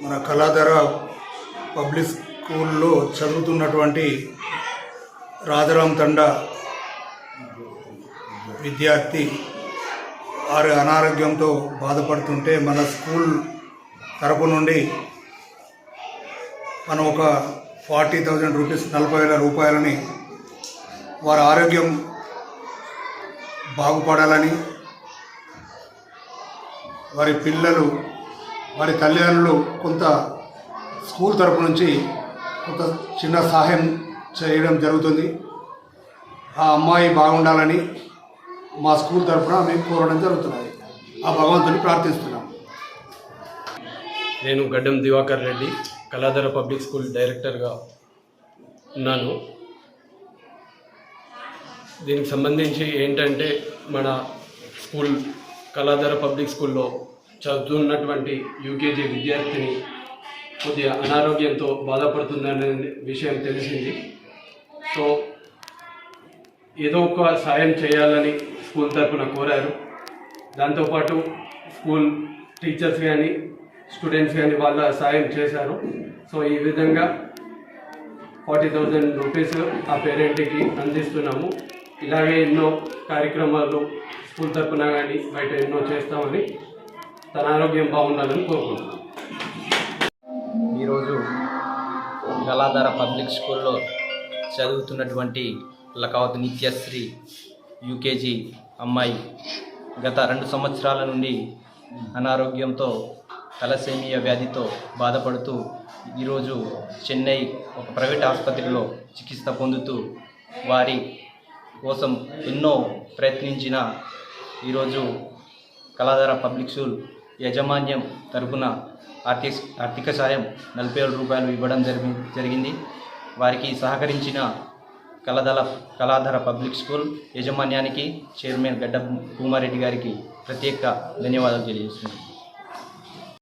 మన కళాధర పబ్లిక్ స్కూల్లో చదువుతున్నటువంటి రాధారాం తండ విద్యార్థి వారి అనారోగ్యంతో బాధపడుతుంటే మన స్కూల్ తరపు నుండి మనం ఒక ఫార్టీ థౌజండ్ రూపీస్ నలభై వేల రూపాయలని వారి ఆరోగ్యం బాగుపడాలని వారి పిల్లలు వారి తల్లిదండ్రులు కొంత స్కూల్ తరపు నుంచి కొంత చిన్న సహాయం చేయడం జరుగుతుంది. ఆ అమ్మాయి బాగుండాలని మా స్కూల్ తరఫున మేము కోరడం జరుగుతున్నది. ఆ భగవంతుని ప్రార్థిస్తున్నాం. నేను గడ్డం దివాకర్ రెడ్డి కళాధర పబ్లిక్ స్కూల్ డైరెక్టర్గా ఉన్నాను. దీనికి సంబంధించి ఏంటంటే మన స్కూల్ కళాధర పబ్లిక్ స్కూల్లో చదువుతున్నటువంటి యూకేజీ విద్యార్థిని కొద్దిగా అనారోగ్యంతో బాధపడుతుందనే విషయం తెలిసింది. సో ఏదో ఒక సాయం చేయాలని స్కూల్ తరఫున కోరారు. దాంతోపాటు స్కూల్ టీచర్స్ కానీ స్టూడెంట్స్ కానీ వాళ్ళ సాయం చేశారు. సో ఈ విధంగా ఫార్టీ థౌజండ్ రూపీస్ ఆ పేరెంట్కి అందిస్తున్నాము. ఇలాగే ఎన్నో కార్యక్రమాలు స్కూల్ తరఫున కానీ బయట ఎన్నో చేస్తామని తన ఆరోగ్యం బాగుండాలని కోరుకుంటున్నాను ఈరోజు కళాధార పబ్లిక్ స్కూల్లో చదువుతున్నటువంటి లకావత్ నిత్యశ్రీ యూకేజీ అమ్మాయి గత రెండు సంవత్సరాల నుండి అనారోగ్యంతో తలసేమియా వ్యాధితో బాధపడుతూ ఈరోజు చెన్నై ఒక ప్రైవేట్ ఆసుపత్రిలో చికిత్స పొందుతూ వారి కోసం ఎన్నో ప్రయత్నించిన ఈరోజు కళాధార పబ్లిక్ స్కూల్ యాజమాన్యం తరపున ఆర్థిక ఆర్థిక సాయం నలభై ఏడు రూపాయలు ఇవ్వడం జరిగి జరిగింది. వారికి సహకరించిన కళాధర కళాధర పబ్లిక్ స్కూల్ యాజమాన్యానికి చైర్మన్ గడ్డ భూమారెడ్డి గారికి ప్రత్యేక ధన్యవాదాలు తెలియజేస్తున్నాను.